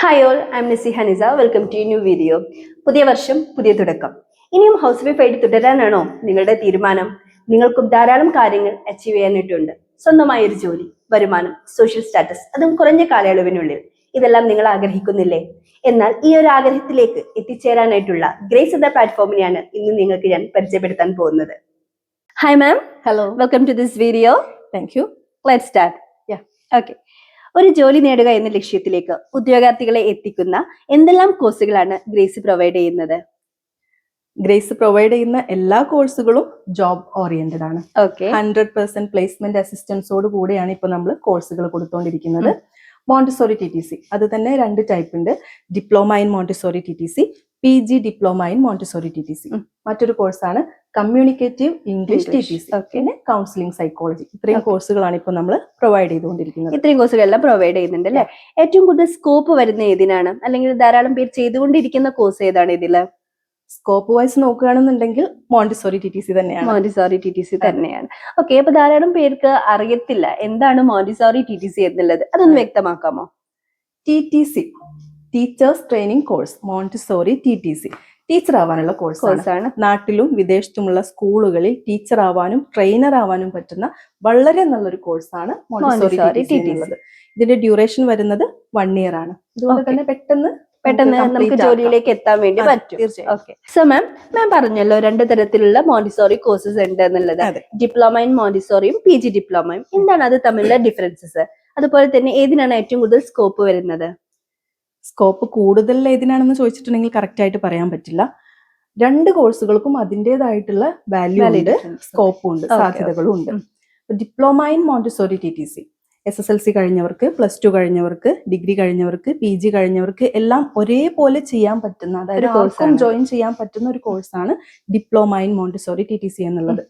Hi all I am Nisi Hanisa welcome to new video പുതിയ വർഷം പുതിയ തുടക്കം. ഇനിയും ഹൗസ് വൈഫ് ആയിട്ട് തുടരാനാണോ നിങ്ങളുടെ തീരുമാനം? നിങ്ങൾക്കും ധാരാളം കാര്യങ്ങൾ അച്ചീവ് ചെയ്യാനായിട്ടുണ്ട്. സ്വന്തമായ ഒരു ജോലി വരുമാനം സോഷ്യൽ സ്റ്റാറ്റസ് അതും കുറഞ്ഞ കാലയളവിനുള്ളിൽ. ഇതെല്ലാം നിങ്ങൾ ആഗ്രഹിക്കുന്നില്ലേ? എന്നാൽ ഈ ഒരു ആഗ്രഹത്തിലേക്ക് എത്തിച്ചേരാനായിട്ടുള്ള ഗ്രേസ് എന്ന പ്ലാറ്റ്ഫോമിനെയാണ് ഇന്ന് നിങ്ങൾക്ക് ഞാൻ പരിചയപ്പെടുത്താൻ പോകുന്നത്. Hi ma'am hello welcome to this video thank you let start. Okay ഒരു ജോലി നേടുക എന്ന ലക്ഷ്യത്തിലേക്ക് ഉദ്യോഗാർത്ഥികളെ എത്തിക്കുന്ന എന്തെല്ലാം കോഴ്സുകളാണ് ഗ്രേസ് പ്രൊവൈഡ് ചെയ്യുന്നത്? ഗ്രേസ് പ്രൊവൈഡ് ചെയ്യുന്ന എല്ലാ കോഴ്സുകളും ജോബ് ഓറിയന്റഡ് ആണ്. ഓക്കെ ഹൺഡ്രഡ് പെർസെന്റ് പ്ലേസ്മെന്റ് അസിസ്റ്റൻസോട് കൂടെയാണ് ഇപ്പൊ നമ്മൾ കോഴ്സുകൾ കൊടുത്തുകൊണ്ടിരിക്കുന്നത് മോണ്ടിസോറി ടി ടി സി അത് തന്നെ രണ്ട് ടൈപ്പ് ഉണ്ട്. Diploma in Montessori T T C P G diploma in Montessori T T C മറ്റൊരു കോഴ്സാണ് communicative English T. T C പിന്നെ കൗൺസിലിംഗ് സൈക്കോളജി ഇത്രയും കോഴ്സുകളാണ് ഇപ്പൊ നമ്മൾ പ്രൊവൈഡ് ചെയ്തുകൊണ്ടിരിക്കുന്നത്. ഇത്രയും കോഴ്സുകളെല്ലാം പ്രൊവൈഡ് ചെയ്യുന്നുണ്ട് അല്ലെ? ഏറ്റവും കൂടുതൽ സ്കോപ്പ് വരുന്ന ഏതിനാണ്? അല്ലെങ്കിൽ ധാരാളം പേര് ചെയ്തുകൊണ്ടിരിക്കുന്ന കോഴ്സ് ഏതാണ് ഇതിൽ? സ്കോപ്പ് വൈസ് നോക്കുകയാണെന്നുണ്ടെങ്കിൽ മോണ്ടിസോറി ടി ടി സി തന്നെയാണ്. മോണ്ടിസോറി ടി ടി സി തന്നെയാണ്. ഓക്കെ അപ്പൊ ധാരാളം പേർക്ക് അറിയത്തില്ല എന്താണ് മോണ്ടിസോറി ടി ടി സി എന്നുള്ളത്. അതൊന്ന് വ്യക്തമാക്കാമോ? T T C teachers training course Montessori T T C. Teacher ആവാനുള്ള കോഴ്സാണ്. നാട്ടിലും വിദേശത്തുമുള്ള സ്കൂളുകളിൽ ടീച്ചർ ആവാനും ട്രെയിനർ ആവാനും പറ്റുന്ന വളരെ നല്ലൊരു കോഴ്സാണ് മോണ്ടിസോറി ടി ടി സി ഇതിന്റെ ഡ്യൂറേഷൻ വരുന്നത് വൺ ഇയർ ആണ്. അതുകൊണ്ട്. തന്നെ പെട്ടെന്ന് പെട്ടെന്ന് നമുക്ക്. ജോലിയിലേക്ക് എത്താൻ വേണ്ടി പറ്റും. തീർച്ചയായും. സോ മാം മാം പറഞ്ഞല്ലോ രണ്ട് തരത്തിലുള്ള മോണ്ടിസോറി കോഴ്സസ് ഉണ്ട് എന്നുള്ളത്. ഡിപ്ലോമ ഇൻ മോണ്ടിസോറിയും പി ജി ഡിപ്ലോമയും എന്താണ് അത് തമ്മിലുള്ള ഡിഫറൻസസ് അതുപോലെ തന്നെ ഏതിനാണ് ഏറ്റവും കൂടുതൽ സ്കോപ്പ് വരുന്നത്? സ്കോപ്പ് കൂടുതൽ ഏതിനാണെന്ന് ചോദിച്ചിട്ടുണ്ടെങ്കിൽ കറക്റ്റ് ആയിട്ട് പറയാൻ പറ്റില്ല. രണ്ട് കോഴ്സുകൾക്കും അതിന്റെതായിട്ടുള്ള വാല്യൂ ഉണ്ട് സ്കോപ്പും ഉണ്ട്. സാധ്യതകളും ഉണ്ട്. Diploma in Montessori T T C S S L C കഴിഞ്ഞവർക്ക് plus two കഴിഞ്ഞവർക്ക് ഡിഗ്രി കഴിഞ്ഞവർക്ക് പി ജി കഴിഞ്ഞവർക്ക് എല്ലാം ഒരേപോലെ ചെയ്യാൻ പറ്റുന്ന അതായത്. ജോയിൻ ചെയ്യാൻ പറ്റുന്ന ഒരു കോഴ്സാണ് diploma in Montessori T T C എന്നുള്ളത്.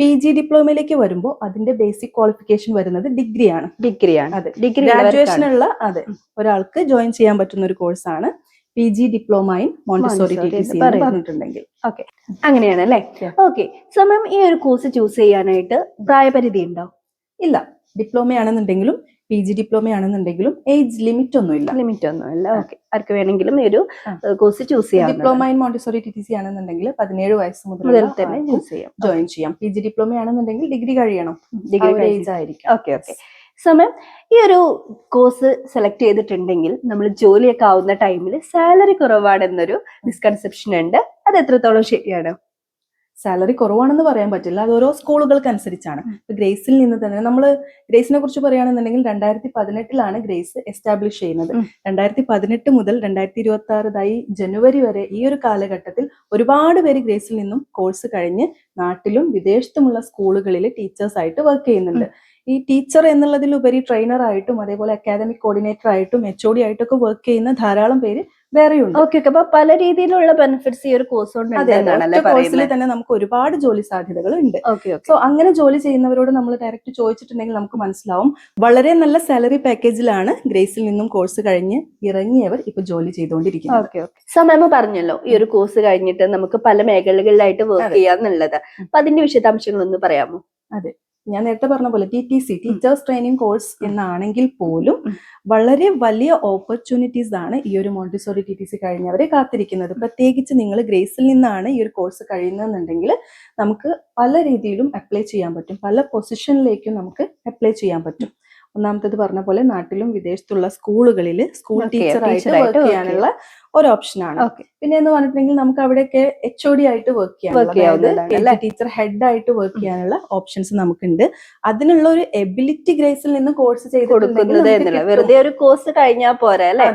പി ജി ഡിപ്ലോമയിലേക്ക് വരുമ്പോൾ അതിന്റെ ബേസിക് ക്വാളിഫിക്കേഷൻ വരുന്നത് ഡിഗ്രിയാണ് ഡിഗ്രിയാണ് അതെ. ഡിഗ്രി ഗ്രാജുവേഷൻ ഉള്ള അതെ. ഒരാൾക്ക് ജോയിൻ ചെയ്യാൻ പറ്റുന്ന ഒരു കോഴ്സാണ് P G diploma in Montessori പറഞ്ഞിട്ടുണ്ടെങ്കിൽ. ഓക്കെ. അങ്ങനെയാണ് അല്ലേ? ഓക്കെ സോ മാം ഈ ഒരു കോഴ്സ് ചൂസ് ചെയ്യാനായിട്ട് പ്രായപരിധി ഉണ്ടോ? ഇല്ല. ഡിപ്ലോമ ആണെന്നുണ്ടെങ്കിലും പി ജി ഡിപ്ലോമ ആണെന്നുണ്ടെങ്കിലും ഏജ് ലിമിറ്റ് ഒന്നുമില്ല ലിമിറ്റ് ഒന്നുമില്ല ഓക്കെ. ആർക്ക് വേണമെങ്കിലും ഈ ഒരു കോഴ്സ് ചൂസ് ചെയ്യാം diploma in Montessori T T C ആണെന്നുണ്ടെങ്കിൽ പതിനേഴ് വയസ്സ് മുതൽ മുതൽ തന്നെ ചൂസ് ചെയ്യാം. ജോയിൻ ചെയ്യാം. പി ജി ഡിപ്ലോമ ആണെന്നുണ്ടെങ്കിൽ ഡിഗ്രി കഴിയണം. ഡിഗ്രി ഏജ് ആയിരിക്കും. Okay okay. സോ മാം ഈ ഒരു കോഴ്സ് സെലക്ട് ചെയ്തിട്ടുണ്ടെങ്കിൽ നമ്മൾ ജോലിയൊക്കെ ആവുന്ന ടൈമിൽ സാലറി കുറവാണെന്നൊരു മിസ്കൺസെപ്ഷൻ ഉണ്ട്. അത് എത്രത്തോളം ശരിയാണ്? സാലറി കുറവാണെന്ന് പറയാൻ പറ്റില്ല. അത് ഓരോ സ്കൂളുകൾക്ക് അനുസരിച്ചാണ് ഇപ്പൊ ഗ്രേസിൽ നിന്ന് തന്നെ നമ്മൾ ഗ്രേസിനെ കുറിച്ച് പറയുകയാണെന്നുണ്ടെങ്കിൽ രണ്ടായിരത്തി പതിനെട്ടിലാണ് ഗ്രേസ് എസ്റ്റാബ്ലിഷ് ചെയ്യുന്നത്. രണ്ടായിരത്തി പതിനെട്ട് മുതൽ രണ്ടായിരത്തി ഇരുപത്തി ആറ് ജനുവരി വരെ ഈ ഒരു കാലഘട്ടത്തിൽ ഒരുപാട് പേര് ഗ്രേസിൽ നിന്നും കോഴ്സ് കഴിഞ്ഞ് നാട്ടിലും വിദേശത്തുമുള്ള സ്കൂളുകളിൽ ടീച്ചേഴ്സ് ആയിട്ട് വർക്ക് ചെയ്യുന്നുണ്ട്. ഈ ടീച്ചർ എന്നുള്ളതിലുപരി ട്രെയിനർ ആയിട്ടും അതേപോലെ അക്കാദമിക് കോർഡിനേറ്റർ ആയിട്ടും എച്ച് ഒ ഡി ആയിട്ടൊക്കെ വർക്ക് ചെയ്യുന്ന ധാരാളം പേര് വേറെയുണ്ട്. ഓക്കെ ഓക്കെ അപ്പൊ പല രീതിയിലുള്ള ബെനിഫിറ്റ്സ് ഈ ഒരു കോഴ്സ് കൊണ്ട് അതെ അതെ കോഴ്സിൽ തന്നെ നമുക്ക് ഒരുപാട് ജോലി സാധ്യതകൾ ഉണ്ട് സോ അങ്ങനെ ജോലി ചെയ്യുന്നവരോട് നമ്മൾ ഡയറക്റ്റ് ചോദിച്ചിട്ടുണ്ടെങ്കിൽ നമുക്ക് മനസ്സിലാവും. വളരെ നല്ല സാലറി പാക്കേജിലാണ് ഗ്രേസിൽ നിന്നും കോഴ്സ് കഴിഞ്ഞ് ഇറങ്ങിയവർ ഇപ്പൊ ജോലി ചെയ്തുകൊണ്ടിരിക്കുന്നത്. ഓക്കെ ഓക്കെ സോ മാം പറഞ്ഞല്ലോ ഈ ഒരു കോഴ്സ് കഴിഞ്ഞിട്ട് നമുക്ക് പല മേഖലകളിലായിട്ട് വർക്ക് അതെ. ചെയ്യാന്നുള്ളത്. അപ്പൊ അതിന്റെ വിശദാംശങ്ങൾ ഒന്ന് പറയാമോ ഞാൻ നേരത്തെ പറഞ്ഞ പോലെ T T C teachers training course എന്നാണെങ്കിൽ പോലും വളരെ വലിയ ഓപ്പർച്യൂണിറ്റീസ് ആണ് ഈ ഒരു മോണ്ടിസോറി ടി ടി സി കഴിഞ്ഞവരെ കാത്തിരിക്കുന്നത്. പ്രത്യേകിച്ച് നിങ്ങൾ ഗ്രേസിൽ നിന്നാണ് ഈ ഒരു കോഴ്സ് കഴിയുന്നതെന്നുണ്ടെങ്കിൽ നമുക്ക് പല രീതിയിലും അപ്ലൈ ചെയ്യാൻ പറ്റും. പല പൊസിഷനിലേക്കും നമുക്ക് അപ്ലൈ ചെയ്യാൻ പറ്റും. ഒന്നാമത്തേത് പറഞ്ഞ പോലെ നാട്ടിലും വിദേശത്തുള്ള സ്കൂളുകളിൽ സ്കൂൾ ടീച്ചർ ടീച്ചറായിട്ട് ആയിട്ട് വർക്ക് ചെയ്യാനുള്ള ഒരു ഓപ്ഷനാണ് ആണ്. പിന്നെ എന്ന് പറഞ്ഞിട്ടുണ്ടെങ്കിൽ നമുക്ക് അവിടെയൊക്കെ എച്ച് ഒ ഡി ആയിട്ട് വർക്ക്? ചെയ്യാൻ ടീച്ചർ ഹെഡ് ആയിട്ട് വർക്ക് ചെയ്യാനുള്ള ഓപ്ഷൻസ് നമുക്കുണ്ട്. അതിനുള്ള ഒരു എബിലിറ്റി ഗ്രേസിൽ നിന്ന് കോഴ്സ് ചെയ്ത് കൊടുക്കുന്നത് വെറുതെ ഒരു കോഴ്സ് കഴിഞ്ഞാൽ പോരാ അല്ലെ?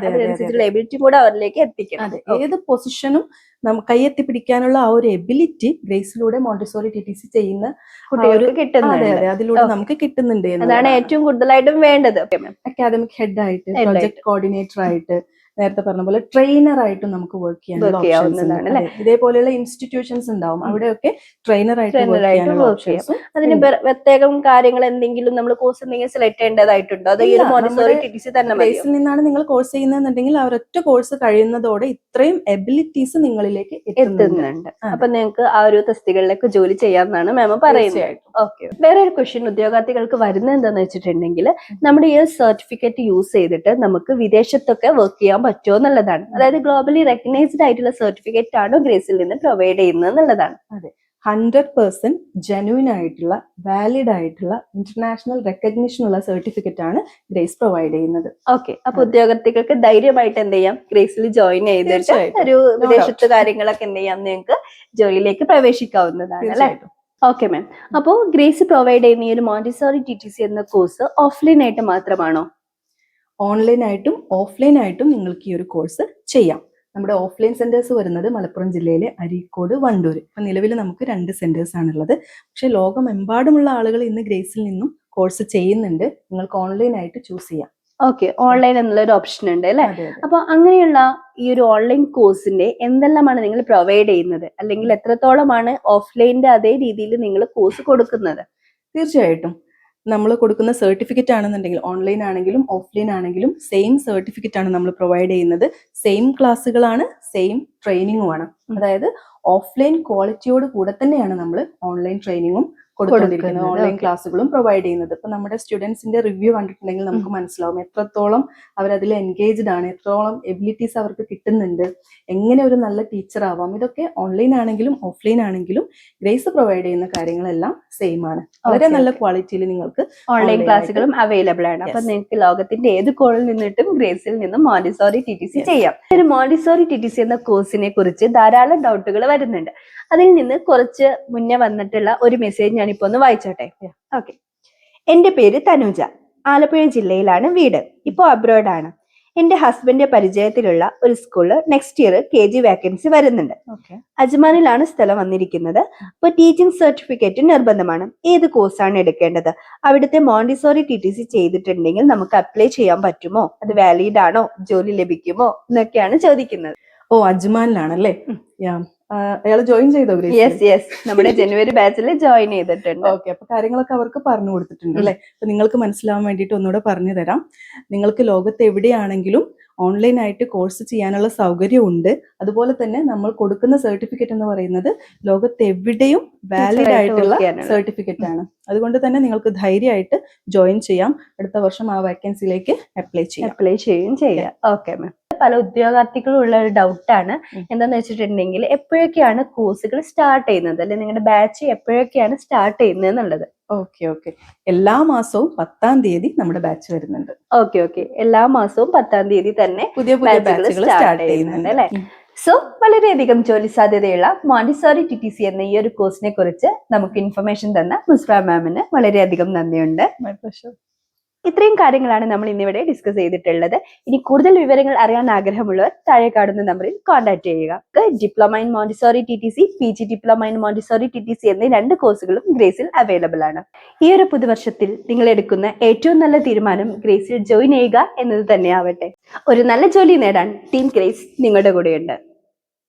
എബിലിറ്റി കൂടെ അവരിലേക്ക് എത്തിക്കണം. അതെ ഏത് പൊസിഷനും നമുക്ക് കൈയെത്തി പിടിക്കാനുള്ള ആ ഒരു എബിലിറ്റി ഗ്രേസിലൂടെ മോണ്ടിസോറി ടി ടി സി ചെയ്യുന്ന കിട്ടുന്നുണ്ട്. അതെ അതിലൂടെ നമുക്ക് കിട്ടുന്നുണ്ട് അതാണ് ഏറ്റവും കൂടുതലായിട്ടും വേണ്ടത്. അക്കാദമിക് ഹെഡ് ആയിട്ട് പ്രോജക്ട് കോർഡിനേറ്റർ ആയിട്ട് നേരത്തെ പറഞ്ഞ പോലെ ട്രെയിനർ ആയിട്ടും നമുക്ക് വർക്ക് ചെയ്യാൻ? ഇതേപോലെയുള്ള ഇൻസ്റ്റിറ്റ്യൂഷൻസ് ഉണ്ടാവും. അവിടെയൊക്കെ ട്രെയിനർ ആയിട്ട് വർക്ക് ചെയ്യാം. അതിന്. പ്രത്യേകം കാര്യങ്ങൾ എന്തെങ്കിലും നമ്മൾ കോഴ്സ് എന്തെങ്കിലും സെലക്ട് ചെയ്യേണ്ടതായിട്ടുണ്ടോ? അതോ ഈ ഒരു മോണ്ടിസോറി തന്നെ ബേസിൽ നിന്നാണ് നിങ്ങൾ കോഴ്സ് ചെയ്യുന്നതെന്നുണ്ടെങ്കിൽ ആ ഒരൊറ്റ കോഴ്സ് കഴിയുന്നതോടെ ഇത്രയും എബിലിറ്റീസ് നിങ്ങളിലേക്ക് എത്തുന്നുണ്ട്. അപ്പൊ നിങ്ങൾക്ക് ആ ഒരു തസ്തികളിലേക്ക് ജോലി ചെയ്യാമെന്നാണ് മാം പറയുന്നത്. ഓക്കെ വേറെ ഒരു ക്വസ്റ്റ്യൻ ഉദ്യോഗാർത്ഥികൾക്ക് വരുന്നത് എന്താണെന്ന് വെച്ചിട്ടുണ്ടെങ്കിൽ നമ്മുടെ ഈ സർട്ടിഫിക്കറ്റ് യൂസ് ചെയ്തിട്ട് നമുക്ക് വിദേശത്തൊക്കെ വർക്ക് ചെയ്യാൻ പറ്റുമോ എന്നുള്ളതാണ് അതായത് ഗ്ലോബലി റെക്കഗ്നൈസ്ഡ് ആയിട്ടുള്ള സർട്ടിഫിക്കറ്റ് ആണോ ഗ്രേസിൽ നിന്ന് പ്രൊവൈഡ് ചെയ്യുന്നത് എന്നുള്ളതാണ്. അതെ. ഹൺഡ്രഡ് പെർസെന്റ് ജെനുവിൻ ആയിട്ടുള്ള വാലിഡ് ആയിട്ടുള്ള ഇന്റർനാഷണൽ റെക്കഗ്നിഷൻ ഉള്ള സർട്ടിഫിക്കറ്റ് ആണ് ഗ്രേസ് പ്രൊവൈഡ് ചെയ്യുന്നത്. ഓക്കെ അപ്പൊ ഉദ്യോഗാർത്ഥികൾക്ക് ധൈര്യമായിട്ട് എന്ത് ചെയ്യാം? ഗ്രേസിൽ ജോയിൻ ചെയ്തിട്ട്. ഒരു വിദേശത്ത് കാര്യങ്ങളൊക്കെ എന്ത് ചെയ്യാം? നിങ്ങൾക്ക് ജോലിയിലേക്ക് പ്രവേശിക്കാവുന്നതാണ് അല്ലേ? ഓക്കെ മാം അപ്പോൾ ഗ്രേസ് പ്രൊവൈഡ് ചെയ്യുന്ന ഈ ഒരു മോണ്ടിസോറി ടി ടി സി എന്ന കോഴ്സ് ഓഫ്ലൈൻ ആയിട്ട് മാത്രമാണോ? ഓൺലൈൻ ആയിട്ടും ഓഫ്ലൈൻ ആയിട്ടും നിങ്ങൾക്ക് ഈ ഒരു കോഴ്സ് ചെയ്യാം. നമ്മുടെ ഓഫ്ലൈൻ സെന്റേഴ്സ് വരുന്നത് മലപ്പുറം ജില്ലയിലെ അരീക്കോട് വണ്ടൂർ അപ്പം നിലവിൽ നമുക്ക് രണ്ട് സെന്റേഴ്സ് ആണുള്ളത്. പക്ഷേ ലോകമെമ്പാടുമുള്ള ആളുകൾ ഇന്ന് ഗ്രേസിൽ നിന്നും കോഴ്സ് ചെയ്യുന്നുണ്ട്. നിങ്ങൾക്ക് ഓൺലൈൻ ആയിട്ട് ചൂസ് ചെയ്യാം. ഓക്കെ ഓൺലൈൻ എന്നുള്ള ഒരു ഓപ്ഷൻ ഉണ്ട് അല്ലേ? അപ്പൊ അങ്ങനെയുള്ള ഈ ഒരു ഓൺലൈൻ കോഴ്സിന്റെ എന്തെല്ലാമാണ് നിങ്ങൾ പ്രൊവൈഡ് ചെയ്യുന്നത്? അല്ലെങ്കിൽ എത്രത്തോളമാണ് ഓഫ്ലൈനിന്റെ അതേ രീതിയിൽ നിങ്ങൾ കോഴ്സ് കൊടുക്കുന്നത്? തീർച്ചയായിട്ടും. നമ്മൾ കൊടുക്കുന്ന സർട്ടിഫിക്കറ്റ് ആണെന്നുണ്ടെങ്കിൽ ഓൺലൈൻ ആണെങ്കിലും ഓഫ്ലൈൻ ആണെങ്കിലും സെയിം സർട്ടിഫിക്കറ്റ് ആണ് നമ്മൾ പ്രൊവൈഡ് ചെയ്യുന്നത്. സെയിം ക്ലാസ്സുകളാണ് സെയിം ട്രെയിനിങ്ങുമാണ് അതായത് ഓഫ്ലൈൻ ക്വാളിറ്റിയോട് കൂടെ തന്നെയാണ് നമ്മൾ ഓൺലൈൻ ട്രെയിനിങ്ങും കൊടുത്തുകൊണ്ടിരിക്കുന്നത് കൊടുക്കുന്നത്, ഓൺലൈൻ. ക്ലാസ്സുകളും പ്രൊവൈഡ് ചെയ്യുന്നത്. ഇപ്പൊ നമ്മുടെ സ്റ്റുഡൻസിന്റെ റിവ്യൂ കണ്ടിട്ടുണ്ടെങ്കിൽ നമുക്ക് മനസ്സിലാവും എത്രത്തോളം അവരതിൽ എൻഗേജ്ഡ് ആണ് എത്രത്തോളം എബിലിറ്റീസ് അവർക്ക് കിട്ടുന്നുണ്ട് എങ്ങനെ ഒരു നല്ല ടീച്ചർ ആവാം. ഇതൊക്കെ ഓൺലൈൻ ആണെങ്കിലും ഓഫ്ലൈൻ ആണെങ്കിലും ഗ്രേസ് പ്രൊവൈഡ് ചെയ്യുന്ന കാര്യങ്ങളെല്ലാം സെയിം ആണ്. വളരെ നല്ല ക്വാളിറ്റിയിൽ നിങ്ങൾക്ക് ഓൺലൈൻ ക്ലാസ്സുകളും അവൈലബിൾ ആണ്. അപ്പൊ നിങ്ങൾക്ക് ലോകത്തിന്റെ ഏത് കോണിൽ നിന്നിട്ടും ഗ്രേസിൽ നിന്നും മോണ്ടിസോറി ടി ടി സി ചെയ്യാം. ഒരു മോണ്ടിസോറി ടി ടി സി എന്ന കോഴ്സിനെ കുറിച്ച് ധാരാളം ഡൗട്ടുകൾ വരുന്നുണ്ട്. അതിൽ നിന്ന് കുറച്ച് മുന്നേ വന്നിട്ടുള്ള ഒരു മെസ്സേജ് ഞാനിപ്പോ ഒന്ന് വായിച്ചോട്ടെ? ഓക്കെ എന്റെ പേര് തനുജ. ആലപ്പുഴ ജില്ലയിലാണ് വീട്. ഇപ്പോൾ അബ്രോഡ് ആണ്. എന്റെ ഹസ്ബൻഡ് പരിചയത്തിലുള്ള ഒരു സ്കൂളിൽ next year K G vacancy വരുന്നുണ്ട് അജ്മാനിലാണ് സ്ഥലം വന്നിരിക്കുന്നത്. അപ്പോൾ ടീച്ചിങ് സർട്ടിഫിക്കറ്റ് നിർബന്ധമാണ്. ഏത് കോഴ്സാണ് എടുക്കേണ്ടത്? അവിടുത്തെ മോണ്ടിസോറി ടി ടി സി ചെയ്തിട്ടുണ്ടെങ്കിൽ നമുക്ക് അപ്ലൈ ചെയ്യാൻ പറ്റുമോ? അത് വാലിഡ് ആണോ? ജോലി ലഭിക്കുമോ? എന്നൊക്കെയാണ് ചോദിക്കുന്നത്. ഓ അജ്മാനിലാണല്ലേ. അയാൾ ജോയിൻ ചെയ്തോ യെസ് യെസ് നമ്മുടെ ജനുവരി ബാച്ചിൽ ജോയിൻ ചെയ്തിട്ടുണ്ട്. ഓക്കെ അപ്പൊ കാര്യങ്ങളൊക്കെ അവർക്ക് പറഞ്ഞു കൊടുത്തിട്ടുണ്ട് അല്ലെ? അപ്പൊ നിങ്ങൾക്ക് മനസ്സിലാവാൻ വേണ്ടിയിട്ട് ഒന്നുകൂടെ പറഞ്ഞു തരാം. നിങ്ങൾക്ക് ലോകത്ത് എവിടെയാണെങ്കിലും ഓൺലൈൻ ആയിട്ട് കോഴ്സ് ചെയ്യാനുള്ള സൗകര്യമുണ്ട്. അതുപോലെ തന്നെ നമ്മൾ കൊടുക്കുന്ന സർട്ടിഫിക്കറ്റ് എന്ന് പറയുന്നത് ലോകത്ത് എവിടെയും വാലിഡ് ആയിട്ടുള്ള സർട്ടിഫിക്കറ്റ് ആണ്. അതുകൊണ്ട് തന്നെ നിങ്ങൾക്ക് ധൈര്യമായിട്ട് ജോയിൻ ചെയ്യാം. അടുത്ത വർഷം ആ വാക്കൻസിയിലേക്ക് അപ്ലൈ ചെയ്യാം. അപ്ലൈ ചെയ്യുകയും ചെയ്യാം. ഓക്കെ മാം പല ഉദ്യോഗാർത്ഥികളും ഉള്ള ഒരു ഡൗട്ടാണ്. എന്താന്ന് വെച്ചിട്ടുണ്ടെങ്കിൽ എപ്പോഴൊക്കെയാണ് കോഴ്സുകൾ സ്റ്റാർട്ട് ചെയ്യുന്നത്? അല്ലെങ്കിൽ നിങ്ങളുടെ ബാച്ച് എപ്പോഴൊക്കെയാണ് സ്റ്റാർട്ട് ചെയ്യുന്നത് എന്നുള്ളത്? ഓക്കെ ഓക്കെ എല്ലാ മാസവും പത്താം തീയതി നമ്മുടെ ബാച്ച് വരുന്നുണ്ട്. ഓക്കെ ഓക്കെ എല്ലാ മാസവും പത്താം തീയതി തന്നെ പുതിയ പുതിയ ബാച്ചുകൾ സ്റ്റാർട്ട് ചെയ്യുന്നുണ്ട് അല്ലെ? സോ വളരെയധികം ജോലി സാധ്യതയുള്ള മോണ്ടിസോറി ടി ടി സി എന്ന ഈ ഒരു കോഴ്സിനെ കുറിച്ച് നമുക്ക് ഇൻഫർമേഷൻ തന്ന മുസ്ബ മാമിന് വളരെയധികം നന്ദിയുണ്ട്. ഇത്രയും കാര്യങ്ങളാണ് നമ്മൾ ഇന്നിവിടെ ഡിസ്കസ് ചെയ്തിട്ടുള്ളത്. ഇനി കൂടുതൽ വിവരങ്ങൾ അറിയാൻ ആഗ്രഹമുള്ളവർ താഴെ കാണുന്ന നമ്പറിൽ കോൺടാക്ട് ചെയ്യുക. Diploma in Montessori T T C P G diploma in Montessori T T C എന്നീ രണ്ട് കോഴ്സുകളും ഗ്രേസിൽ അവൈലബിൾ ആണ്. ഈ ഒരു പുതുവർഷത്തിൽ നിങ്ങൾ എടുക്കുന്ന ഏറ്റവും നല്ല തീരുമാനം ഗ്രേസിൽ ജോയിൻ ചെയ്യുക എന്നത് തന്നെയാവട്ടെ. ഒരു നല്ല ജോലി നേടാൻ ടീം ഗ്രേസ് നിങ്ങളുടെ കൂടെയുണ്ട്.